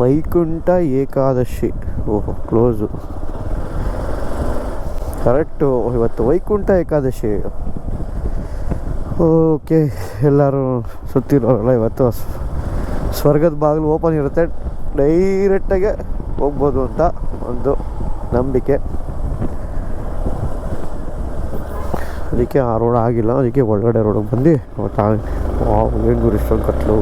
ವೈಕುಂಠ ಏಕಾದಶಿ. ಓಹೋ close correct ಇವತ್ತು Vaikuntha Ekadashi. Okay ಎಲ್ಲರೂ ಸುತ್ತಿರೋರಲ್ಲ ಇವತ್ತು? ಸ್ವರ್ಗದ ಬಾಗಿಲು ಓಪನ್ ಇರುತ್ತೆ. ಡೈರೆಕ್ಟಾಗೆ ಹೋಗ್ಬೋದು ಅಂತ ಒಂದು ನಂಬಿಕೆ. ಅದಕ್ಕೆ ಆ ರೋಡ್ ಆಗಿಲ್ಲ, ಅದಕ್ಕೆ ಒಳಗಡೆ ರೋಡಿಗೆ ಬಂದು ಏನು ಗುರು ಇಷ್ಟೊಂದು ಕತ್ಲು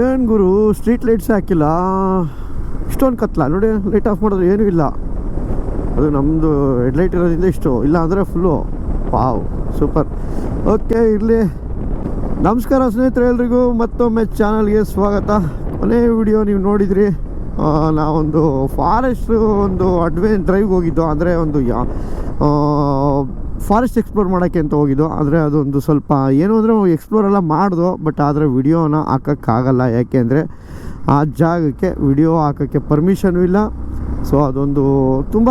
ಏನು ಗುರು ಸ್ಟ್ರೀಟ್ ಲೈಟ್ಸ್ ಹಾಕಿಲ್ಲ. ಇಷ್ಟೊಂದು ಕತ್ಲ. ನೋಡಿ ಲೈಟ್ ಆಫ್ ಮಾಡಿದ್ರೆ ಏನೂ ಇಲ್ಲ. ಅದು ನಮ್ಮದು ಹೆಡ್ಲೈಟ್ ಇರೋದ್ರಿಂದ ಇಷ್ಟು. ಇಲ್ಲ ಅಂದರೆ ಫುಲ್ಲು ಪಾವ್ ಸೂಪರ್ ಓಕೆ ಇರಲಿ. ನಮಸ್ಕಾರ ಸ್ನೇಹಿತರೆ ಎಲ್ರಿಗೂ. ಮತ್ತೊಮ್ಮೆ ಚಾನಲ್ಗೆ ಸ್ವಾಗತ. ಕೊನೆ ವಿಡಿಯೋ ನೀವು ನೋಡಿದ್ರಿ ನಾವೊಂದು ಫಾರೆಸ್ಟ್ ಒಂದು ಅಡ್ವೆಂಚ್ ಡ್ರೈವ್ಗೆ ಹೋಗಿದ್ದು. ಅಂದರೆ ಒಂದು ಯಾ ಫಾರೆಸ್ಟ್ ಎಕ್ಸ್ಪ್ಲೋರ್ ಮಾಡೋಕ್ಕೆ ಅಂತ ಹೋಗಿದ್ದು. ಆದರೆ ಅದೊಂದು ಸ್ವಲ್ಪ ಏನು ಅಂದರೆ ಎಕ್ಸ್ಪ್ಲೋರ್ ಎಲ್ಲ ಮಾಡ್ದು ಬಟ್ ಆದರೆ ವಿಡಿಯೋನ ಹಾಕೋಕ್ಕಾಗಲ್ಲ. ಯಾಕೆ ಅಂದರೆ ಆ ಜಾಗಕ್ಕೆ ವಿಡಿಯೋ ಹಾಕೋಕ್ಕೆ ಪರ್ಮಿಷನು ಇಲ್ಲ. ಸೊ ಅದೊಂದು ತುಂಬ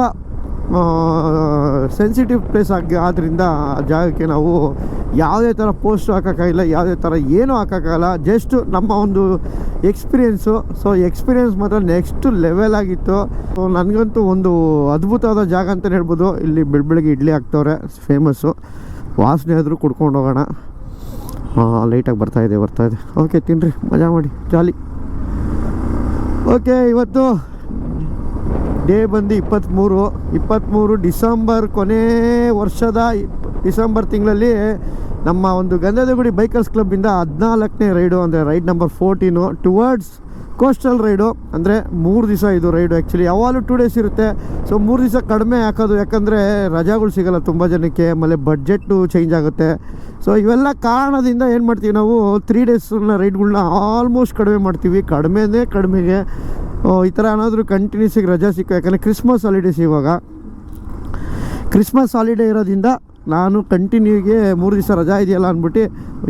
ಸೆನ್ಸಿಟಿವ್ ಪ್ಲೇಸ್ ಆಗಿ ಆದ್ದರಿಂದ ಜಾಗಕ್ಕೆ ನಾವು ಯಾವುದೇ ಥರ ಪೋಸ್ಟ್ ಹಾಕೋಕ್ಕಾಗಿಲ್ಲ, ಯಾವುದೇ ಥರ ಏನೂ ಹಾಕೋಕ್ಕಾಗಲ್ಲ ಜಸ್ಟ್ ನಮ್ಮ ಒಂದು ಎಕ್ಸ್ಪೀರಿಯೆನ್ಸು ಸೊ ಎಕ್ಸ್ಪೀರಿಯೆನ್ಸ್ ಮಾತ್ರ ನೆಕ್ಸ್ಟ್ ಲೆವೆಲ್ ಆಗಿತ್ತು. ಸೊ ನನಗಂತೂ ಒಂದು ಅದ್ಭುತವಾದ ಜಾಗ ಅಂತಲೇ ಹೇಳ್ಬೋದು. ಇಲ್ಲಿ ಬೆಳ ಬೆಳಗ್ಗೆ ಇಡ್ಲಿ ಹಾಕ್ತವ್ರೆ ಫೇಮಸ್ಸು ವಾಸನೆ ಆದರೂ ಕುಡ್ಕೊಂಡು ಹೋಗೋಣ. ಲೈಟಾಗಿ ಬರ್ತಾ ಇದೆ ಬರ್ತಾ ಇದೆ. ಓಕೆ ತಿನ್ನಿರಿ ಮಜಾ ಮಾಡಿ ಜಾಲಿ ಓಕೆ ಇವತ್ತು ಡೇ ಬಂದು ಇಪ್ಪತ್ತ್ಮೂರು ಇಪ್ಪತ್ತ್ಮೂರು ಡಿಸೆಂಬರ್ ಕೊನೆ ವರ್ಷದ ಡಿಸೆಂಬರ್ ತಿಂಗಳಲ್ಲಿ ನಮ್ಮ ಒಂದು ಗಂಧದಗುಡಿ ಬೈಕರ್ಸ್ ಕ್ಲಬ್ಬಿಂದ ಹದಿನಾಲ್ಕನೇ ರೈಡು, ಅಂದರೆ ride number fourteen towards coastal ride. ಅಂದರೆ ಮೂರು ದಿವಸ ಇದು ರೈಡು ಆ್ಯಕ್ಚುಲಿ ಯಾವಾಗಲೂ ಟೂ ಡೇಸ್ ಇರುತ್ತೆ. ಸೊ ಮೂರು ದಿವಸ ಕಡಿಮೆ ಹಾಕೋದು. ಯಾಕಂದರೆ ರಜಾಗಳು ಸಿಗಲ್ಲ. ತುಂಬ ಜನಕ್ಕೆ ಆಮೇಲೆ ಬಡ್ಜೆಟ್ಟು ಚೇಂಜ್ ಆಗುತ್ತೆ. ಸೊ ಇವೆಲ್ಲ ಕಾರಣದಿಂದ ಏನು ಮಾಡ್ತೀವಿ ನಾವು ತ್ರೀ ಡೇಸ್ನ ರೈಡ್ಗಳನ್ನ ಆಲ್ಮೋಸ್ಟ್ ಕಡಿಮೆ ಮಾಡ್ತೀವಿ. ಕಡಿಮೆನೇ ಕಡಿಮೆಗೆ. ಈ ಥರ ಏನಾದರೂ ಕಂಟಿನ್ಯೂಸಿಗೆ ರಜಾ ಸಿಕ್ಕು ಯಾಕಂದರೆ ಕ್ರಿಸ್ಮಸ್ ಹಾಲಿಡೇಸ್ ಇವಾಗ. ಕ್ರಿಸ್ಮಸ್ ಹಾಲಿಡೇ ಇರೋದ್ರಿಂದ ನಾನು ಕಂಟಿನ್ಯೂಗೆ ಮೂರು ದಿವಸ ರಜಾ ಇದೆಯಲ್ಲ ಅಂದ್ಬಿಟ್ಟು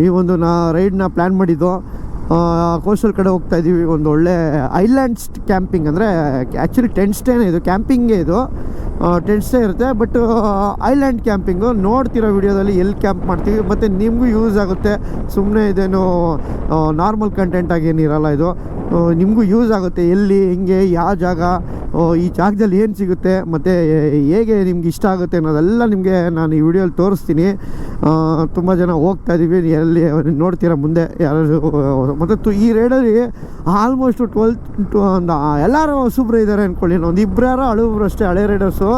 ಈ ಒಂದು ನಾ ರೈಡ್ನ ಪ್ಲ್ಯಾನ್ ಮಾಡಿದ್ದು. ಕೋಸ್ಟಲ್ ಕಡೆ ಹೋಗ್ತಾ ಇದ್ದೀವಿ. ಒಂದು ಒಳ್ಳೆ ಐಲ್ಯಾಂಡ್ಸ್ ಕ್ಯಾಂಪಿಂಗ್ ಅಂದರೆ ಆ್ಯಕ್ಚುಲಿ ಟೆಂಟ್ ಸ್ಟೇನೇ ಇದು, ಕ್ಯಾಂಪಿಂಗೇ ಇದು. ಟೆಂಟ್ ಸ್ಟೇ ಇರುತ್ತೆ. ಬಟ್ ಐಲ್ಯಾಂಡ್ ಕ್ಯಾಂಪಿಂಗು ನೋಡ್ತಿರೋ ವಿಡಿಯೋದಲ್ಲಿ ಎಲ್ಲಿ ಕ್ಯಾಂಪ್ ಮಾಡ್ತೀವಿ. ಮತ್ತು ನಿಮಗೂ ಯೂಸ್ ಆಗುತ್ತೆ. ಸುಮ್ಮನೆ ಇದೇನು ನಾರ್ಮಲ್ ಕಂಟೆಂಟ್ ಆಗಿ ಏನಿರಲ್ಲ ಇದು. ನಿಮಗೂ ಯೂಸ್ ಆಗುತ್ತೆ. ಎಲ್ಲಿ, ಹೆಂಗೆ, ಯಾವ ಜಾಗ ಈ ಜಾಗದಲ್ಲಿ ಏನು ಸಿಗುತ್ತೆ, ಮತ್ತು ಹೇಗೆ ನಿಮ್ಗೆ ಇಷ್ಟ ಆಗುತ್ತೆ ಅನ್ನೋದೆಲ್ಲ ನಿಮಗೆ ನಾನು ಈ ವಿಡಿಯೋಲಿ ತೋರಿಸ್ತೀನಿ. ತುಂಬ ಜನ ಹೋಗ್ತಾ ಇದ್ದೀವಿ. ಎಲ್ಲಿ, ನೋಡ್ತೀರಾ ಮುಂದೆ ಯಾರು ಮತ್ತು ಈ ರೈಡಲ್ಲಿ ಆಲ್ಮೋಸ್ಟು ಟ್ವೆಲ್ತ್ ಟು ಒಂದು ಎಲ್ಲರೂ ಹೊಸಬ್ರು ಇದ್ದಾರೆ ಅಂದ್ಕೊಳ್ಳಿ ಒಂದು ಇಬ್ಬರು ಹಳಬ್ರು ಅಷ್ಟೇ, ಹಳೆ ರೈಡರ್ಸು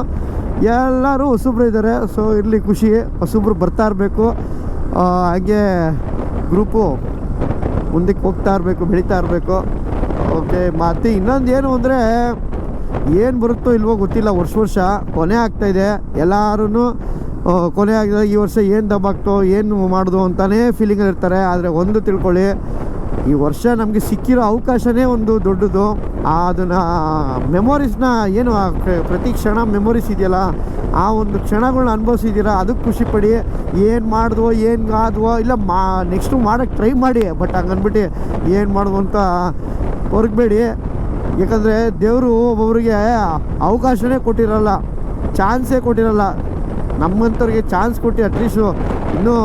ಎಲ್ಲರೂ ಹೊಸಬ್ರು ಇದ್ದಾರೆ. ಸೊ ಇರಲಿ ಖುಷಿ. ಹೊಸಬ್ರು ಬರ್ತಾ ಇರಬೇಕು. ಹಾಗೆ ಗ್ರೂಪು ಮುಂದಕ್ಕೆ ಹೋಗ್ತಾ ಇರಬೇಕು, ಬೆಳೀತಾ ಇರಬೇಕು. ಓಕೆ ಮತ್ತು ಇನ್ನೊಂದು ಏನು ಅಂದರೆ, ಏನು ಬರುತ್ತೋ ಇಲ್ವೋ ಗೊತ್ತಿಲ್ಲ. ವರ್ಷ ವರ್ಷ ಕೊನೆ ಆಗ್ತಾ ಇದೆ. ಎಲ್ಲರೂ ಕೊನೆ ಆಗಿದೆ ಈ ವರ್ಷ ಏನು ದಬ್ಬಾಗ್ತೋ, ಏನು ಮಾಡೋದು ಅಂತಲೇ ಫೀಲಿಂಗಲ್ಲಿ ಇರ್ತಾರೆ. ಆದರೆ ಒಂದು ತಿಳ್ಕೊಳ್ಳಿ. ಈ ವರ್ಷ ನಮಗೆ ಸಿಕ್ಕಿರೋ ಅವಕಾಶನೇ ಒಂದು ದೊಡ್ಡದು. ಅದನ್ನು ಮೆಮೊರೀಸ್ನ ಏನು ಪ್ರತಿ ಕ್ಷಣ ಮೆಮೊರೀಸ್ ಇದೆಯಲ್ಲ, ಆ ಒಂದು ಕ್ಷಣಗಳನ್ನ ಅನುಭವಿಸಿದ್ದೀರಾ ಅದಕ್ಕೆ ಖುಷಿಪಡಿ ಏನು ಮಾಡಿದ್ವೋ, ಏನು ಆದ್ವೋ, ಇಲ್ಲ ಮಾ ನೆಕ್ಸ್ಟು ಮಾಡೋಕ್ಕೆ ಟ್ರೈ ಮಾಡಿ. ಬಟ್ ಹಂಗನ್ಬಿಟ್ಟು ಏನು ಮಾಡಿದ್ವು ಅಂತ ಹೊರಗಬೇಡಿ. ಯಾಕಂದರೆ ದೇವರು ಒಬ್ಬೊಬ್ಬರಿಗೆ ಅವಕಾಶನೇ ಕೊಟ್ಟಿರಲ್ಲ, ಚಾನ್ಸೇ ಕೊಟ್ಟಿರಲ್ಲ. ನಮ್ಮಂಥವ್ರಿಗೆ ಚಾನ್ಸ್ ಕೊಟ್ಟು ಅಟ್ಲೀಸ್ಟು ಇನ್ನೂ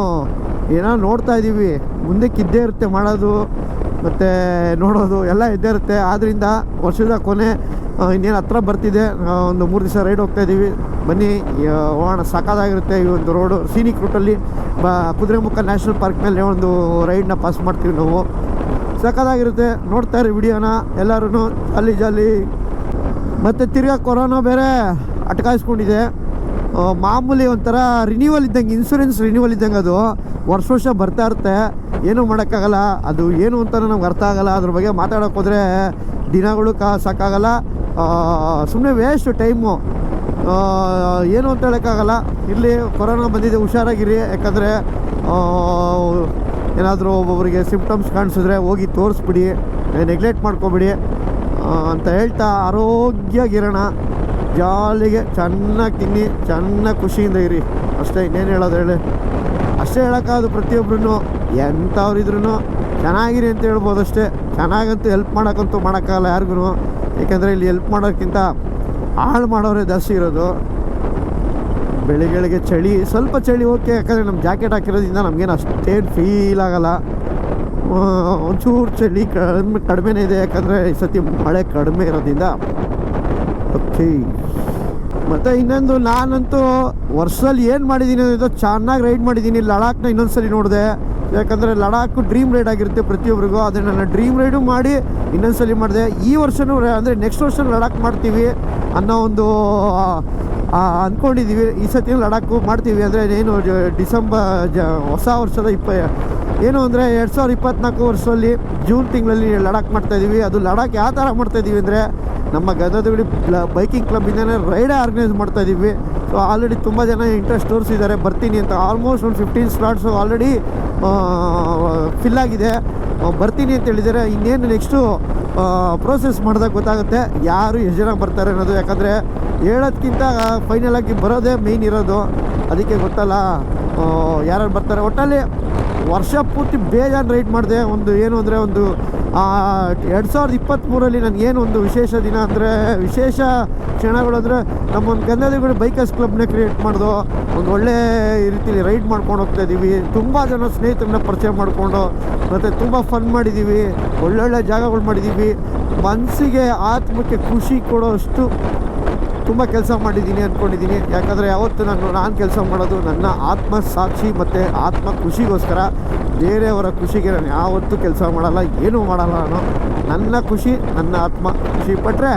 ಏನೋ ನೋಡ್ತಾ ಇದ್ದೀವಿ ಮುಂದಕ್ಕೆ ಇದ್ದೇ ಇರುತ್ತೆ ಮಾಡೋದು, ಮತ್ತು ನೋಡೋದು ಎಲ್ಲ ಇದ್ದೇ ಇರುತ್ತೆ. ಆದ್ದರಿಂದ ವರ್ಷದ ಕೊನೆ ಇನ್ನೇನು ಹತ್ರ ಬರ್ತಿದೆ. ಒಂದು ಮೂರು ದಿವಸ ರೈಡ್ ಹೋಗ್ತಾ ಇದ್ದೀವಿ ಬನ್ನಿ ಹೋಗೋಣ ಸಾಕಾಗಿರುತ್ತೆ ಈ ಒಂದು ರೋಡು ಸೀನಿಕ್ ರೂಟಲ್ಲಿ ಬ, ಕುದುರೆಮುಖ ನ್ಯಾಷನಲ್ ಪಾರ್ಕ್ನಲ್ಲಿ ಒಂದು ರೈಡ್ನ ಪಾಸ್ ಮಾಡ್ತೀವಿ ನಾವು. ಸಖತ್ತಾಗಿರುತ್ತೆ ನೋಡ್ತಾ ಇರಿ ವಿಡಿಯೋನ ಎಲ್ಲರೂ ಅಲ್ಲಿ ಜಾಲಿ. ಮತ್ತು ತಿರ್ಗಾ ಕೊರೋನಾ ಬೇರೆ ಅಟ್ಕಾಯಿಸ್ಕೊಂಡಿದೆ. ಮಾಮೂಲಿ ಒಂಥರ ರಿನ್ಯೂವಲ್ ಇದ್ದಂಗೆ ಇನ್ಸೂರೆನ್ಸ್ ರಿನ್ಯೂವಲ್ ಇದ್ದಂಗೆ ಅದು ವರ್ಷ ವರ್ಷ ಬರ್ತಾ ಇರುತ್ತೆ. ಏನೂ ಮಾಡೋಕ್ಕಾಗಲ್ಲ. ಅದು ಏನು ಅಂತ ನಮ್ಗೆ ಅರ್ಥ ಆಗಲ್ಲ. ಅದ್ರ ಬಗ್ಗೆ ಮಾತಾಡೋಕೆ ಹೋದರೆ ದಿನಗಳು ಕಾ ಸಾಕಾಗಲ್ಲ. ಸುಮ್ಮನೆ ವೇಸ್ಟು ಟೈಮು ಏನು ಅಂತ ಹೇಳೋಕ್ಕಾಗಲ್ಲ. ಇಲ್ಲಿ ಕೊರೋನಾ ಬಂದಿದೆ, ಹುಷಾರಾಗಿರಿ. ಯಾಕಂದರೆ ಏನಾದರೂ ಒಬ್ಬೊಬ್ಬರಿಗೆ ಸಿಂಪ್ಟಮ್ಸ್ ಕಾಣಿಸಿದ್ರೆ ಹೋಗಿ ತೋರಿಸ್ಬಿಡಿ ನೆಗ್ಲೆಕ್ಟ್ ಮಾಡ್ಕೊಬಿಡಿ ಅಂತ ಹೇಳ್ತಾ ಆರೋಗ್ಯಗಿರೋಣ. ಜಾಲಿಗೆ ಚೆನ್ನಾಗಿ ತಿನ್ನಿ, ಚೆನ್ನಾಗಿ ಖುಷಿಯಿಂದ ಇರಿ. ಅಷ್ಟೇ ಇನ್ನೇನು ಹೇಳೋದು ಹೇಳಿ. ಅಷ್ಟೇ ಹೇಳೋಕ್ಕಾದ್ರು ಪ್ರತಿಯೊಬ್ಬರೂ ಎಂಥವ್ರಿದ್ರೂ ಚೆನ್ನಾಗಿರಿ ಅಂತ ಹೇಳ್ಬೋದು ಅಷ್ಟೇ. ಚೆನ್ನಾಗಂತೂ ಹೆಲ್ಪ್ ಮಾಡೋಕ್ಕಂತೂ ಮಾಡೋಕ್ಕಾಗಲ್ಲ ಯಾರಿಗೂ ಏಕೆಂದರೆ ಇಲ್ಲಿ ಹೆಲ್ಪ್ ಮಾಡೋಕ್ಕಿಂತ ಹಾಳು ಮಾಡೋರೇ ಜಾಸ್ತಿ ಇರೋದು. ಬೆಳಿಗ್ಗೆಗೆ ಚಳಿ, ಸ್ವಲ್ಪ ಚಳಿ ಓಕೆ ಯಾಕಂದರೆ ನಮ್ಮ ಜಾಕೆಟ್ ಹಾಕಿರೋದ್ರಿಂದ ನಮಗೇನು ಅಷ್ಟೇನು ಫೀಲ್ ಆಗಲ್ಲ. ಒಂಚೂರು ಚಳಿ ಕಡಿಮೆ ಕಡಿಮೆನೇ ಇದೆ. ಯಾಕಂದರೆ ಈ ಸತಿ ಮಳೆ ಕಡಿಮೆ ಇರೋದ್ರಿಂದ ಓಕೆ. ಮತ್ತು ಇನ್ನೊಂದು, ನಾನಂತೂ ವರ್ಷದಲ್ಲಿ ಏನು ಮಾಡಿದ್ದೀನಿ ಅಂತ ಚೆನ್ನಾಗಿ ರೈಡ್ ಮಾಡಿದ್ದೀನಿ ಲಡಾಖ್ನ ಇನ್ನೊಂದ್ಸಲಿ ನೋಡಿದೆ. ಯಾಕಂದರೆ ಲಡಾಖ್ ಡ್ರೀಮ್ ರೈಡ್ ಆಗಿರುತ್ತೆ ಪ್ರತಿಯೊಬ್ಬರಿಗೂ ಅದೇ ನಾನು ಡ್ರೀಮ್ ರೈಡು ಮಾಡಿ ಇನ್ನೊಂದ್ಸಲಿ ಮಾಡಿದೆ. ಈ ವರ್ಷನೂ ಅಂದರೆ ನೆಕ್ಸ್ಟ್ ವರ್ಷ ಲಡಾಖ್ ಮಾಡ್ತೀವಿ ಅನ್ನೋ ಒಂದು ಅಂದ್ಕೊಂಡಿದ್ದೀವಿ ಈ ಸತಿ ಲಡಾಖು ಮಾಡ್ತೀವಿ. ಅಂದರೆ ಏನು ಡಿಸೆಂಬರ್, ಜ ಹೊಸ ವರ್ಷದ ಇಪ್ಪ ಏನು ಅಂದರೆ ಎರಡು ಸಾವಿರದ ಇಪ್ಪತ್ನಾಲ್ಕು ವರ್ಷದಲ್ಲಿ ಜೂನ್ ತಿಂಗಳಲ್ಲಿ ಲಡಾಖ್ ಮಾಡ್ತಾಯಿದ್ದೀವಿ ಅದು ಲಡಾಖ್ ಯಾವ ಥರ ಮಾಡ್ತಾಯಿದ್ದೀವಿ ಅಂದರೆ ನಮ್ಮ ಗದಗಡಿ ಬೈಕಿಂಗ್ ಕ್ಲಬ್ಬಿಂದನೇ ರೈಡೇ ಆರ್ಗನೈಸ್ ಮಾಡ್ತಾ ಇದ್ದೀವಿ. ಸೊ ಆಲ್ರೆಡಿ ತುಂಬ ಜನ ಇಂಟ್ರೆಸ್ಟ್ ತೋರಿಸಿದ್ದಾರೆ. ಬರ್ತೀನಿ ಅಂತ ಆಲ್ಮೋಸ್ಟ್ ಒಂದು ಫಿಫ್ಟೀನ್ ಸ್ಲಾಟ್ಸು ಆಲ್ರೆಡಿ ಫಿಲ್ ಆಗಿದೆ. ಬರ್ತೀನಿ ಅಂತ ಹೇಳಿದರೆ ಇನ್ನೇನು ನೆಕ್ಸ್ಟು ಪ್ರೋಸೆಸ್ ಮಾಡಿದಾಗ ಗೊತ್ತಾಗುತ್ತೆ ಯಾರು ಎಷ್ಟು ಜನ ಬರ್ತಾರೆ ಅನ್ನೋದು. ಯಾಕಂದರೆ ಹೇಳೋದ್ಕಿಂತ ಫೈನಲ್ ಆಗಿ ಬರೋದೇ ಮೇಯ್ನ್ ಇರೋದು. ಅದಕ್ಕೆ ಗೊತ್ತಲ್ಲ ಯಾರು ಬರ್ತಾರೆ. ಒಟ್ಟಲ್ಲಿ ವರ್ಷ ಪೂರ್ತಿ ಬೇಜಾನ್ ರೈಡ್ ಮಾಡಿದೆ. ಒಂದು ಏನು ಅಂದರೆ ಒಂದು ಎರಡು ಸಾವಿರದ ಇಪ್ಪತ್ತ್ಮೂರಲ್ಲಿ ನನಗೇನು ಒಂದು ವಿಶೇಷ ದಿನ ಅಂದರೆ, ವಿಶೇಷ ಕ್ಷಣಗಳು ಅಂದರೆ ನಮ್ಮ ಒಂದು ಗಂಧದಗುಡಿ ಬೈಕರ್ಸ್ ಕ್ಲಬ್ನ ಕ್ರಿಯೇಟ್ ಮಾಡಿದೋ, ಒಂದು ಒಳ್ಳೆ ರೀತಿಲಿ ರೈಡ್ ಮಾಡ್ಕೊಂಡು ಹೋಗ್ತಾ ಇದ್ದೀವಿ. ತುಂಬ ಜನ ಸ್ನೇಹಿತರನ್ನ ಪರಿಚಯ ಮಾಡಿಕೊಂಡು, ಮತ್ತು ತುಂಬ ಫನ್ ಮಾಡಿದ್ದೀವಿ. ಒಳ್ಳೊಳ್ಳೆ ಜಾಗಗಳು ಮಾಡಿದ್ದೀವಿ. ಮನಸ್ಸಿಗೆ ಆತ್ಮಕ್ಕೆ ಖುಷಿ ಕೊಡೋಷ್ಟು ತುಂಬ ಕೆಲಸ ಮಾಡಿದ್ದೀನಿ ಅಂದ್ಕೊಂಡಿದ್ದೀನಿ. ಯಾಕಂದರೆ ಯಾವತ್ತು ನಾನು ನಾನು ಕೆಲಸ ಮಾಡೋದು ನನ್ನ ಆತ್ಮ ಸಾಕ್ಷಿ ಮತ್ತು ಆತ್ಮ ಖುಷಿಗೋಸ್ಕರ ಬೇರೆಯವರ ಖುಷಿಗೆ ನಾನು ಯಾವತ್ತೂ ಕೆಲಸ ಮಾಡಲ್ಲ, ಏನೂ ಮಾಡಲ್ಲ ನಾನು. ನನ್ನ ಖುಷಿ ನನ್ನ ಆತ್ಮ ಖುಷಿ ಪಟ್ಟರೆ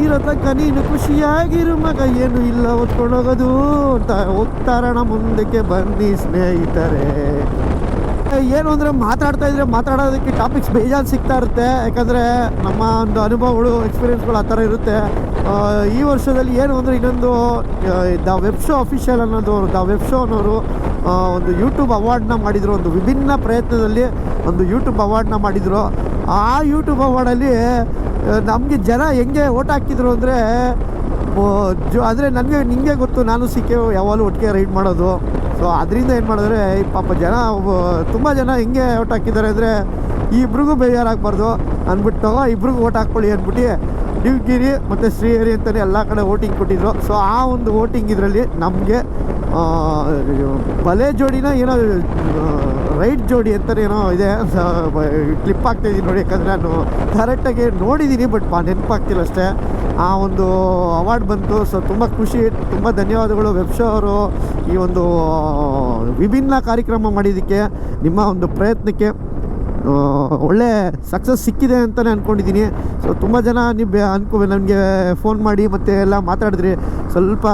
ಇರೋ ತನಕ ನೀನು ಖುಷಿಯಾಗಿರು ಮಗ, ಏನು ಇಲ್ಲ ಹೊತ್ಕೊಂಡೋಗೋದು ಅಂತ ಹೋಗ್ತಾರಣ ಮುಂದಕ್ಕೆ ಬನ್ನಿ ಸ್ನೇಹಿತರೆ. ಏನು ಅಂದರೆ ಮಾತಾಡ್ತಾ ಇದ್ರೆ ಮಾತಾಡೋದಕ್ಕೆ ಟಾಪಿಕ್ಸ್ ಬೇಜಾರು ಸಿಗ್ತಾ ಇರುತ್ತೆ. ಯಾಕಂದರೆ ನಮ್ಮ ಒಂದು ಅನುಭವಗಳು ಎಕ್ಸ್ಪೀರಿಯನ್ಸ್ಗಳು ಆ ಥರ ಇರುತ್ತೆ. ಈ ವರ್ಷದಲ್ಲಿ ಏನು ಅಂದರೆ ಇನ್ನೊಂದು ದ ವೆಬ್ ಶೋ ಅಫಿಷಿಯಲ್ ಅನ್ನೋದು, ದ ವೆಬ್ ಶೋ ಅನ್ನೋರು ಒಂದು ಯೂಟ್ಯೂಬ್ ಅವಾರ್ಡ್ನ ಮಾಡಿದರು, ಒಂದು ವಿಭಿನ್ನ ಪ್ರಯತ್ನದಲ್ಲಿ ಒಂದು ಯೂಟ್ಯೂಬ್ ಅವಾರ್ಡ್ನ ಮಾಡಿದರು. ಆ ಯೂಟ್ಯೂಬ್ ಅವಾರ್ಡಲ್ಲಿ ನಮಗೆ ಜನ ಹೆಂಗೆ ಓಟ್ ಹಾಕಿದ್ರು ಅಂದರೆ ಜೊ ಅಂದರೆ ನನಗೆ ನಿಮಗೆ ಗೊತ್ತು, ನಾನು ಸಿಕ್ಕೆ ಯಾವಾಗಲೂ ಒಟ್ಟಿಗೆ ರೈಡ್ ಮಾಡೋದು. ಸೊ ಅದರಿಂದ ಏನು ಮಾಡಿದ್ರೆ ಪಾಪ ಜನ ತುಂಬ ಜನ ಹೆಂಗೆ ಓಟ್ ಹಾಕಿದ್ದಾರೆ ಅಂದರೆ ಇಬ್ರಿಗೂ ಬೇಜಾರಾಗಬಾರ್ದು ಅಂದ್ಬಿಟ್ಟು ಇಬ್ರಿಗೂ ಓಟ್ ಹಾಕ್ಕೊಳ್ಳಿ ಅಂದ್ಬಿಟ್ಟು ಡಿವ್ಗಿರಿ ಮತ್ತು ಶ್ರೀಹರಿ ಅಂತಲೇ ಎಲ್ಲ ಕಡೆ ವೋಟಿಂಗ್ ಕೊಟ್ಟಿದ್ರು. ಸೊ ಆ ಒಂದು ವೋಟಿಂಗ್ ಇದರಲ್ಲಿ ನಮಗೆ ಬಲೆ ಜೋಡಿನ ಏನೋ ರೈಟ್ ಜೋಡಿ ಅಂತಲೇ ಏನೋ ಇದೆ. ಕ್ಲಿಪ್ ಇದ್ದೀನಿ ನೋಡಿ, ಯಾಕಂದರೆ ನಾನು ಕರೆಕ್ಟಾಗಿ ನೋಡಿದ್ದೀನಿ ಬಟ್ ನೆನಪಾಗ್ತಿಲ್ಲ ಅಷ್ಟೇ. ಆ ಒಂದು ಅವಾರ್ಡ್ ಬಂತು. ಸೊ ತುಂಬ ಖುಷಿ, ತುಂಬ ಧನ್ಯವಾದಗಳು ವೆಬ್ ಶೋ ಅವರು ಈ ಒಂದು ವಿಭಿನ್ನ ಕಾರ್ಯಕ್ರಮ ಮಾಡಿದ್ದಕ್ಕೆ, ನಿಮ್ಮ ಒಂದು ಪ್ರಯತ್ನಕ್ಕೆ. ಒಳ್ಳೆ ಸಕ್ಸಸ್ ಸಿಕ್ಕಿದೆ ಅಂತಲೇ ಅಂದ್ಕೊಂಡಿದ್ದೀನಿ ಸೊ ತುಂಬ ಜನ ನೀವು ಬೇ ಅನ್ಕೋ ನನಗೆ ಫೋನ್ ಮಾಡಿ ಮತ್ತೆ ಎಲ್ಲ ಮಾತಾಡಿದ್ರಿ. ಸ್ವಲ್ಪ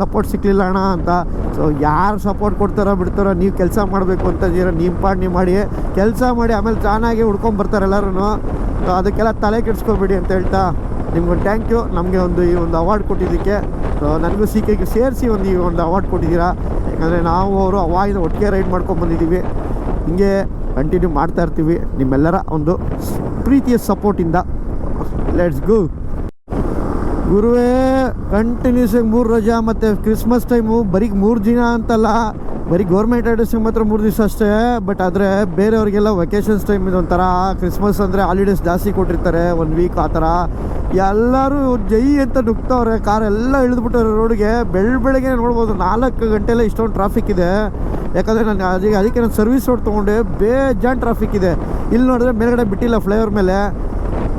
ಸಪೋರ್ಟ್ ಸಿಕ್ಕಲಿಲ್ಲ ಅಣ್ಣ ಅಂತ. ಸೊ ಯಾರು ಸಪೋರ್ಟ್ ಕೊಡ್ತಾರೋ ಬಿಡ್ತಾರೋ ನೀವು ಕೆಲಸ ಮಾಡಬೇಕು ಅಂತ ಇದೀರ ನಿಮ್ಮ ಪಾಡ್ ನೀವು ಮಾಡಿ. ಕೆಲಸ ಮಾಡಿ ಆಮೇಲೆ ಚೆನ್ನಾಗಿ ಹುಡ್ಕೊಂಬರ್ತಾರೆ ಎಲ್ಲರೂ ಸೊ ಅದಕ್ಕೆಲ್ಲ ತಲೆ ಕೆಡಿಸ್ಕೊಬೇಡಿ ಅಂತ ಹೇಳ್ತಾ ನಿಮ್ಗೊಂದು ಥ್ಯಾಂಕ್ ಯು ನಮಗೆ ಒಂದು ಈ ಒಂದು ಅವಾರ್ಡ್ ಕೊಟ್ಟಿದ್ದಕ್ಕೆ. ಸೊ ನನಗೂ ಸಿ ಕೆಗೆ ಸೇರಿಸಿ ಒಂದು ಈ ಒಂದು ಅವಾರ್ಡ್ ಕೊಟ್ಟಿದ್ದೀರಾ. ಯಾಕಂದರೆ ನಾವು ಅವರು ಅವಾಗಿಂದ ಒಟ್ಟಿಗೆ ರೈಡ್ ಮಾಡ್ಕೊಂಡು ಬಂದಿದ್ದೀವಿ. ಹಿಂಗೆ ಕಂಟಿನ್ಯೂ ಮಾಡ್ತಾ ಇರ್ತೀವಿ. ನಿಮ್ಮೆಲ್ಲರ ಒಂದು ಪ್ರೀತಿಯ ಸಪೋರ್ಟಿಂದ ಲೆಟ್ಸ್ ಗೋ ಗುರುವೇ ಕಂಟಿನ್ಯೂಸ್ ಮೂರು ರಜಾ ಮತ್ತು ಕ್ರಿಸ್ಮಸ್ ಟೈಮು ಬರೀ ಮೂರು ದಿನ ಅಂತಲ್ಲ. ಬರೀ ಗೌರ್ಮೆಂಟ್ ಹಾಲಿಡೇಸಿಗೆ ಮಾತ್ರ ಮೂರು ದಿವಸ ಅಷ್ಟೇ. ಬಟ್ ಆದರೆ ಬೇರೆಯವ್ರಿಗೆಲ್ಲ ವೆಕೇಷನ್ಸ್ ಟೈಮ್ ಇದೊಂಥರ ಕ್ರಿಸ್ಮಸ್ ಅಂದರೆ ಹಾಲಿಡೇಸ್ ಜಾಸ್ತಿ ಕೊಟ್ಟಿರ್ತಾರೆ ಒಂದು ವೀಕ್ ಆ ಥರ. ಎಲ್ಲರೂ ಜೈ ಅಂತ ನುಗ್ತವ್ರೆ ಕಾರ್ ಎಲ್ಲ ಇಳಿದ್ಬಿಟ್ಟವ್ರೆ ರೋಡ್ಗೆ ಬೆಳ್ ಬೆಳಗ್ಗೆ ನೋಡ್ಬೋದು ನಾಲ್ಕು ಗಂಟೆಲ್ಲ ಇಷ್ಟೊಂದು ಟ್ರಾಫಿಕ್ ಇದೆ. ಯಾಕಂದರೆ ನಾನು ಅದಕ್ಕೆ ಅದಕ್ಕೆ ನಾನು ಸರ್ವಿಸ್ ರೋಡ್ ತೊಗೊಂಡೆ. ಬೇಜಾನ್ ಟ್ರಾಫಿಕ್ ಇದೆ. ಇಲ್ಲಿ ನೋಡಿದ್ರೆ ಮೇಲ್ಗಡೆ ಬಿಟ್ಟಿಲ್ಲ ಫ್ಲೈಓವರ್ ಮೇಲೆ.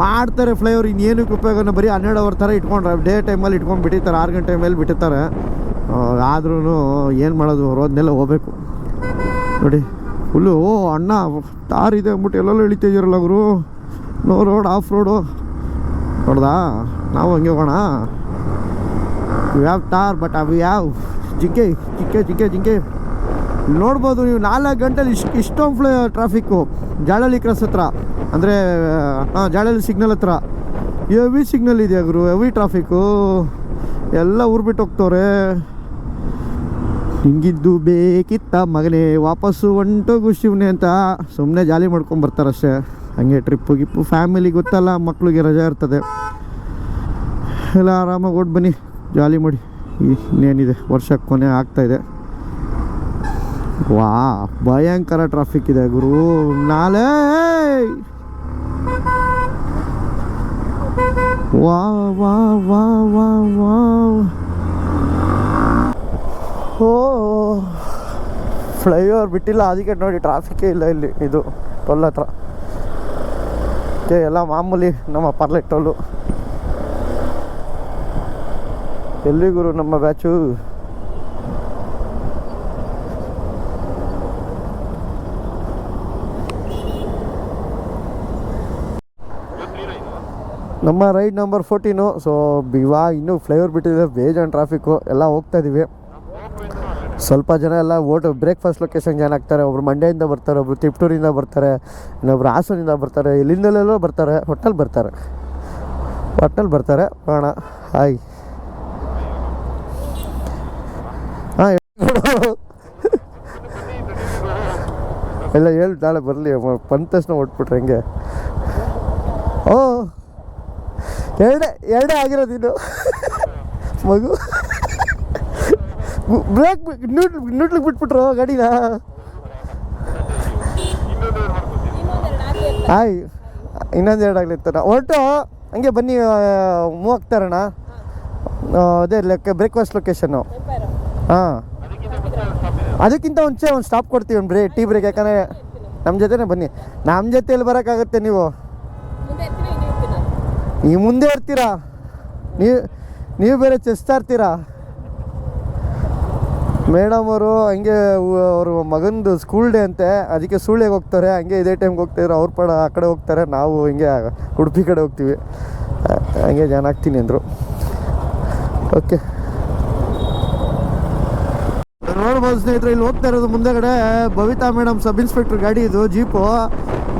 ಮಾಡ್ತಾರೆ ಫ್ಲೈಓವರ್ ಇನ್ನೇನಕ್ಕೆ ಉಪಯೋಗನ? ಬರೀ ಹನ್ನೆರಡು ಅವರ್ ಥರ ಇಟ್ಕೊಂಡ್ರೆ. ಡೇ ಟೈಮಲ್ಲಿ ಇಟ್ಕೊಂಡು ಬಿಟ್ಟಿರ್ತಾರೆ. ಆರು ಗಂಟೆ ಮೇಲೆ ಬಿಟ್ಟಿರ್ತಾರೆ. ಆದ್ರೂ ಏನು ಮಾಡೋದು? ರೋದ್ನೆಲ್ಲ ಹೋಗ್ಬೇಕು. ನೋಡಿ ಫುಲ್ಲು ಓ, ಅಣ್ಣ ತಾರ್ ಇದೆ ಅಂದ್ಬಿಟ್ಟು ಎಲ್ಲೆಲ್ಲೋ ಇಳಿತಿದ್ದೀರಲ್ಲ ಅವರು ನೋ ರೋಡ್ ಆಫ್ ರೋಡು ನೋಡ್ದಾ? ನಾವು ಹಂಗೆ ಹೋಗೋಣ. ಯಾವ ತಾರ್ ಬಟ್ ಅವು ಯಾವ ಜಿಂಕೆ ಜಿಂಕೆ ಜಿಂಕೆ ಜಿಂಕೆ. ನೋಡ್ಬೋದು ನೀವು ನಾಲ್ಕು ಗಂಟೆಲಿ ಇಷ್ಟು ಇಷ್ಟೊಂದು ಫ್ಲೋ ಟ್ರಾಫಿಕ್ಕು ಜಾಳಳಿ ಕ್ರಾಸ್ ಹತ್ರ. ಅಂದರೆ ಹಾಂ ಜಾಳಳಿ ಸಿಗ್ನಲ್ ಹತ್ರ. ಎವಿ ಸಿಗ್ನಲ್ ಇದೆಯಾ ಗುರು? Heavy traffic. ಎಲ್ಲ ಊರ್ಬಿಟ್ಟು ಹೋಗ್ತವ್ರೆ. ಹಿಂಗಿದ್ದು ಬೇಕಿತ್ತ ಮಗನೇ, ವಾಪಸ್ಸು ಹೊಂಟೋಗು ಶಿವನೇ ಅಂತ. ಸುಮ್ಮನೆ ಜಾಲಿ ಮಾಡ್ಕೊಂಡು ಬರ್ತಾರಷ್ಟೇ ಹಂಗೆ ಟ್ರಿಪ್ಪು ಗಿಪ್ಪು ಫ್ಯಾಮಿಲಿ ಗೊತ್ತಲ್ಲ, ಮಕ್ಳಿಗೆ ರಜಾ ಇರ್ತದೆ. ಎಲ್ಲ ಆರಾಮಾಗಿ ಓಡ್ ಬನ್ನಿ. ಜಾಲಿ ಮಾಡಿ. ಇನ್ನೇನಿದೆ ವರ್ಷಕ್ಕೆ ಕೊನೆ ಆಗ್ತಾಯಿದೆ ವಾ, ಭಯಂಕರ ಟ್ರಾಫಿಕ್ ಇದೆ ಗುರು. ನಾಳೆ ವಾ ವಾ ವಾ ವಾ ವಾ. ಓ ಫ್ಲೈಓವರ್ ಬಿಟ್ಟಿಲ್ಲ, ಅದಕ್ಕೆ ನೋಡಿ ಟ್ರಾಫಿಕ್ಕೇ ಇಲ್ಲ ಇಲ್ಲಿ, ಇದು ಟೋಲ್ ಹತ್ರ. ಎಲ್ಲ ಮಾಮೂಲಿ ನಮ್ಮ ಪರ್ಲೆಟ್ ಟೋಲು ಎಲ್ಲಿ ಗುರು ನಮ್ಮ ಬ್ಯಾಚು ನಮ್ಮ ರೈಡ್ ನಂಬರ್ ಫೋರ್ಟೀನು ಸೊ ಇವಾಗ ಇನ್ನೂ ಫ್ಲೈಓವರ್ ಬಿಟ್ಟಿದೆ, ಬೇಜಾನ್ ಟ್ರಾಫಿಕ್ಕು ಎಲ್ಲ ಹೋಗ್ತಾ ಇದ್ದೀವಿ ಸ್ವಲ್ಪ ಜನ ಎಲ್ಲ ಓಟು ಬ್ರೇಕ್ಫಾಸ್ಟ್ ಲೊಕೇಶನ್ ಜಾಯ್ನ್ ಆಗ್ತಾರೆ, ಒಬ್ರು ಮಂಡ್ಯದಿಂದ ಬರ್ತಾರೆ, ಒಬ್ರು ತಿಪ್ಟೂರಿಂದ ಬರ್ತಾರೆ, ಇನ್ನೊಬ್ರು ಹಾಸನಿಂದ ಬರ್ತಾರೆ, ಇಲ್ಲಿಂದಲೆಲ್ಲೋ ಬರ್ತಾರೆ ಹೊಟ್ಟಲ್ ಬರ್ತಾರೆ. ಹೊಟ್ಟಲ್ ಬರ್ತಾರೆ, ಹೋಗೋಣ, ಹಾಯ್. ಹಾಂ ಎಲ್ಲ ಹೇಳಿ, ನಾಳೆ ಬರಲಿ ಬಂದ ತಕ್ಷಣ ಹೊಟ್ಬಿಟ್ರೆ ಹೆಂಗೆ? ಓ ಎರಡೇ ಎರಡೇ ಆಗಿರೋದು ಇದು. ಮಗು. ಬ್ರೇಕ್ ನ್ಯೂಟ್ಲ್ ನ್ಯೂಟ್ಲಿಗೆ ಬಿಟ್ಬಿಟ್ರು ಗಾಡಿನ. ಆಯ್, ಇನ್ನೊಂದು ಎರಡು ಆಗ್ಲಿತ್ತಣ್ಣ ಒಟ್ಟು, ಹಂಗೆ ಬನ್ನಿ ಮೂವ್ ಆಗ್ತಾರಣ್ಣ ಅದೇ ಲೆಕ್ಕ ಬ್ರೇಕ್ಫಾಸ್ಟ್ ಲೊಕೇಶನ್ನು ಹಾಂ. ಅದಕ್ಕಿಂತ ಮುಂಚೆ ಒಂದು ಸ್ಟಾಪ್ ಕೊಡ್ತೀವಿ, ಒಂದು ಬ್ರೇಕ್ ಟೀ ಬ್ರೇಕ್ ಯಾಕಂದರೆ ನಮ್ಮ ಜೊತೆನೇ ಬನ್ನಿ. ನಮ್ಮ ಜೊತೆಯಲ್ಲಿ ಬರೋಕ್ಕಾಗುತ್ತೆ ನೀವು. ನೀವು ಮುಂದೆ ಇರ್ತೀರಾ ನೀವು ನೀವು ಬೇರೆ ಚೆಸ್ತಾ ಇರ್ತೀರಾ ಮೇಡಮ್ ಅವರು ಹಂಗೆ ಅವರು ಮಗನದು ಸ್ಕೂಲ್ ಡೇ ಅಂತೆ, ಅದಕ್ಕೆ ಸುಳ್ಳಿಗೆ ಹೋಗ್ತಾರೆ, ಹಂಗೆ ಇದೇ ಟೈಮ್ಗೆ ಹೋಗ್ತಾಯಿದ್ರು ಅವ್ರ ಪಡ ಆ ಕಡೆ ಹೋಗ್ತಾರೆ, ನಾವು ಹಿಂಗೆ ಉಡುಪಿ ಕಡೆ ಹೋಗ್ತೀವಿ. ಹಂಗೆ ಜನ ಆಗ್ತೀನಿ ಅಂದರು. ಓಕೆ ನೋಡ್ಬೋದು ಸ್ನೇಹಿತರೆ, ಇಲ್ಲಿ ಹೋಗ್ತಾ ಇರೋದು ಮುಂದೆಗಡೆ ಬವಿತಾ ಮೇಡಮ್ ಸಬ್ ಇನ್ಸ್ಪೆಕ್ಟರ್ ಗಾಡಿ ಇದು, ಜೀಪು.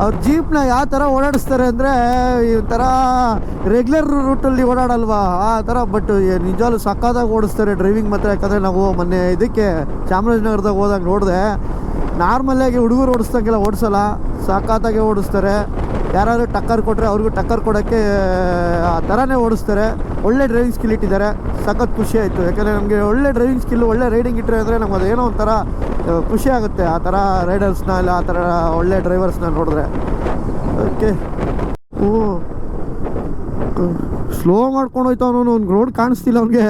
ಅವ್ರ ಜೀಪ್ನ ಯಾವ ಥರ ಓಡಾಡಿಸ್ತಾರೆ ಅಂದರೆ, ಈ ಥರ ರೆಗ್ಯುಲರ್ ರೂಟಲ್ಲಿ ಓಡಾಡಲ್ವಾ? ಆ ಥರ ಬಟ್ ನಿಜವಾಗ್ಲೂ ಸಕ್ಕತ್ತಾಗಿ ಓಡಿಸ್ತಾರೆ ಡ್ರೈವಿಂಗ್ ಮಾತ್ರ, ಯಾಕಂದರೆ ನಾವು ಮೊನ್ನೆ ಇದಕ್ಕೆ ಚಾಮರಾಜನಗರದಾಗ ಹೋದಾಗ ನೋಡಿದೆ ನಾರ್ಮಲಾಗಿ ಹುಡುಗರು ಓಡಿಸ್ದಂಗೆಲ್ಲ ಓಡಿಸಲ್ಲ ಸಕ್ಕತ್ತಾಗೆ ಓಡಿಸ್ತಾರೆ. ಯಾರಾದರೂ ಟಕ್ಕರ್ ಕೊಟ್ಟರೆ ಅವ್ರಿಗೂ ಟಕ್ಕರ್ ಕೊಡೋಕ್ಕೆ, ಆ ಥರನೇ ಓಡಿಸ್ತಾರೆ. ಒಳ್ಳೆ ಡ್ರೈವಿಂಗ್ ಸ್ಕಿಲ್ ಇಟ್ಟಿದ್ದಾರೆ. ಸಖತ್ ಖುಷಿ ಆಯಿತು. ಯಾಕಂದರೆ ನಮಗೆ ಒಳ್ಳೆ ಡ್ರೈವಿಂಗ್ ಸ್ಕಿಲ್ ಒಳ್ಳೆ ರೈಡಿಂಗ್ ಇಟ್ಟರೆ ಅಂದರೆ ನಮ್ಗೆ ಅದೇನೋ ಒಂಥರ ಖುಷಿ ಆಗುತ್ತೆ. ಆ ಥರ ರೈಡರ್ಸ್ನ ಇಲ್ಲ, ಆ ಥರ ಒಳ್ಳೆ ಡ್ರೈವರ್ಸ್ನ ನೋಡಿದ್ರೆ. ಓಕೆ ಓ ಸ್ಲೋ ಮಾಡ್ಕೊಂಡು ಹೋಯ್ತು ಅವನು. ರೋಡ್ ಕಾಣಿಸ್ತಿಲ್ಲ ಅವ್ನಿಗೆ.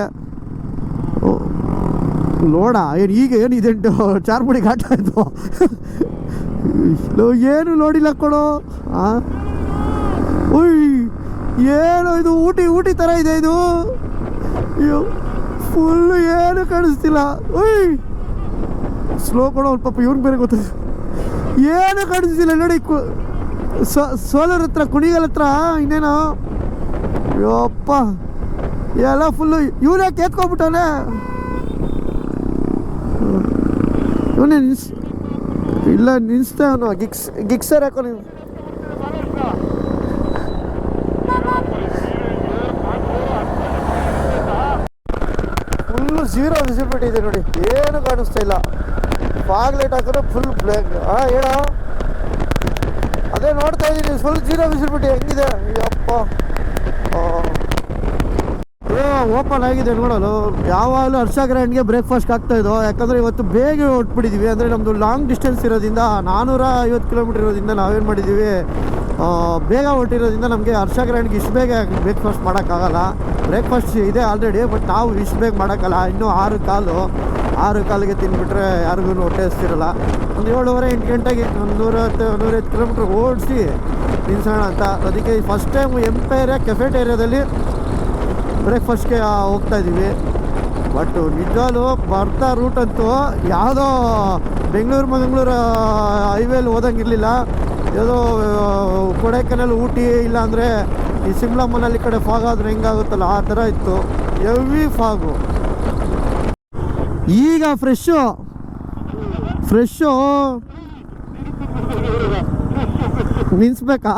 ಲೋಡ ಏನು ಈಗ ಏನು ಇದೆಂಟು ಚಾರ್ಮುಡಿ ಘಾಟ ಆಯಿತು. ಏನು ನೋಡಿಲ್ಲ ಕೊಡು? ಉಯ್, ಏನು ಇದು ಊಟಿ ಊಟಿ ಥರ ಇದೆ ಇದು? ಅಯ್ಯೋ ಫುಲ್ಲು ಏನು ಕಾಣಿಸ್ತಿಲ್ಲ. ಉಯ್ ಸ್ಲೋ ಕೊಡೋ ಪಾಪ ಇವ್ರಿಗೆ ಬೇರೆ ಗೊತ್ತಿಲ್ಲ. ಏನು ಕಾಣಿಸ್ತಿಲ್ಲ ನೋಡಿ, ಕು ಸೋಲರ್ ಹತ್ರ, ಕುಣಿಗಲ್ ಹತ್ರ, ಇನ್ನೇನೋ? ಅಯ್ಯೋಪ್ಪ ಎಲ್ಲ ಫುಲ್ಲು ಇವನೇ ಕೇತ್ಕೊಂಡ್ಬಿಟ್ಟಾನೆ ಇವನೇ ಇಲ್ಲ ನಿನ್ಸ್ತಾ ಅವನು. ಗಿಕ್ಸ್ ಗಿಕ್ಸರ್ ಹಾಕೋ ನೀವು ಫುಲ್ಲು ಝೀರೋ ವಿಸಿಬಿಲಿಟಿ ಇದೆ ನೋಡಿ. ಏನು ಕಾಣಿಸ್ತಾ ಇಲ್ಲ. ಫಾಗ್ ಲೈಟ್ ಹಾಕಿದ್ರೆ ಫುಲ್ ಬ್ಲ್ಯಾಕ್ ಹಾಂ ಹೇಳ? ಅದೇ ನೋಡ್ತಾ ಇದ್ದೀನಿ ಫುಲ್ ಜೀರೋ ವಿಸಿಬಿಲಿಟಿ ಹೆಂಗಿದೆ? ಅಯ್ಯಪ್ಪ. ಓಪನ್ ಆಗಿದೆ ನೋಡಲು. ಯಾವಾಗಲೂ ಹರ್ಷ ಗ್ರ್ಯಾಂಡ್ಗೆ ಬ್ರೇಕ್ಫಾಸ್ಟ್ ಆಗ್ತಾ ಇದ್ದೋ ಯಾಕಂದರೆ ಇವತ್ತು ಬೇಗ ಹೊಟ್ಬಿಟ್ಟಿದ್ವಿ ಅಂದರೆ ನಮ್ಮದು ಲಾಂಗ್ ಡಿಸ್ಟೆನ್ಸ್ ಇರೋದ್ರಿಂದ ನಾನ್ನೂರ ಐವತ್ತು ಕಿಲೋಮೀಟ್ರ್ ಇರೋದ್ರಿಂದ ನಾವೇನು ಮಾಡಿದ್ದೀವಿ ಬೇಗ ಹೊಟ್ಟಿರೋದ್ರಿಂದ ನಮಗೆ ಹರ್ಷ ಗ್ರ್ಯಾಂಡ್ಗೆ ಇಷ್ಟು ಬೇಗ ಬ್ರೇಕ್ಫಾಸ್ಟ್ ಮಾಡೋಕ್ಕಾಗಲ್ಲ. ಬ್ರೇಕ್ಫಾಸ್ಟ್ ಇದೆ ಆಲ್ರೆಡಿ ಬಟ್ ನಾವು ಇಷ್ಟು ಬೇಗ ಮಾಡೋಕ್ಕಲ್ಲ. ಇನ್ನೂ ಆರು ಕಾಲು, ಆರು ಕಾಲಿಗೆ ತಿಂದುಬಿಟ್ರೆ ಯಾರಿಗೂ ಹೊಟ್ಟೆ ಹಸ್ತಿರಲ್ಲ. ಒಂದು ಏಳುವರೆ, ಎಂಟು ಗಂಟೆಗೆ ಒಂದು ನೂರತ್ತು ನೂರೈವತ್ತು ಕಿಲೋಮೀಟ್ರ್ ಓಡಿಸಿ ನಿಲ್ಸೋಣ ಅಂತ. ಅದಕ್ಕೆ ಫಸ್ಟ್ ಟೈಮ್ ಎಂಪೈರ್ ಕೆಫೆಟೇರಿಯಾದಲ್ಲಿ ಬ್ರೇಕ್ಫಾಸ್ಟ್ಗೆ ಹೋಗ್ತಾ ಇದ್ದೀವಿ ಬಟ್ ನಿಜವಾಗ್ಲೂ ಬರ್ತಾ ರೂಟ್ ಅಂತೂ ಯಾವುದೋ ಬೆಂಗಳೂರು ಮಂಗಳೂರು ಹೈವೇಲಿ ಹೋದಂಗಿರಲಿಲ್ಲ ಯಾವುದೋ ಕೊಡೈಕೆನಲ್ ಊಟಿ ಇಲ್ಲಾಂದರೆ ಈ ಸಿಮ್ಲಾ ಮನಾಲಿ ಕಡೆ ಫಾಗ್ ಆದರೆ ಹೆಂಗಾಗುತ್ತಲ್ಲ, ಆ ಥರ ಇತ್ತು. ಎವಿ ಫಾಗು ಈಗ ಫ್ರೆಶ್ಶು ಫ್ರೆಶ್ಶು ನಿನ್ಸ್ಬೇಕಾ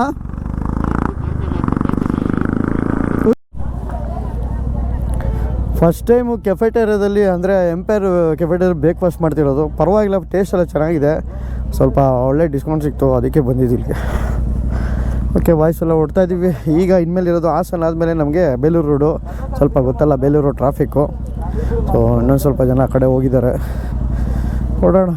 ಫಸ್ಟ್ ಟೈಮು ಕೆಫೆಟೇರಿಯಾದಲ್ಲಿ ಅಂದರೆ ಎಂಪೈರ್ ಕೆಫೆಟೇರಿ ಬ್ರೇಕ್ಫಾಸ್ಟ್ ಮಾಡ್ತಿರೋದು. ಪರವಾಗಿಲ್ಲ ಟೇಸ್ಟ್ ಎಲ್ಲ ಚೆನ್ನಾಗಿದೆ. ಸ್ವಲ್ಪ ಒಳ್ಳೆ ಡಿಸ್ಕೌಂಟ್ ಸಿಕ್ತು, ಅದಕ್ಕೆ ಬಂದಿದ್ದು ಇಲ್ಲಿಗೆ. ಓಕೆ ವಾಯ್ಸ್ ಎಲ್ಲ ಓಡ್ತಾ ಇದ್ದೀವಿ ಈಗ ಇನ್ಮೇಲೆ ಇರೋದು ಹಾಸನ ಆದಮೇಲೆ ನಮಗೆ ಬೇಲೂರು ರೋಡು ಸ್ವಲ್ಪ ಗೊತ್ತಲ್ಲ ಬೇಲೂರು ಟ್ರಾಫಿಕ್ಕು ಸೊ ಇನ್ನೊಂದು ಸ್ವಲ್ಪ ಜನ ಆ ಕಡೆ ಹೋಗಿದ್ದಾರೆ. ಹೊಡೋಣ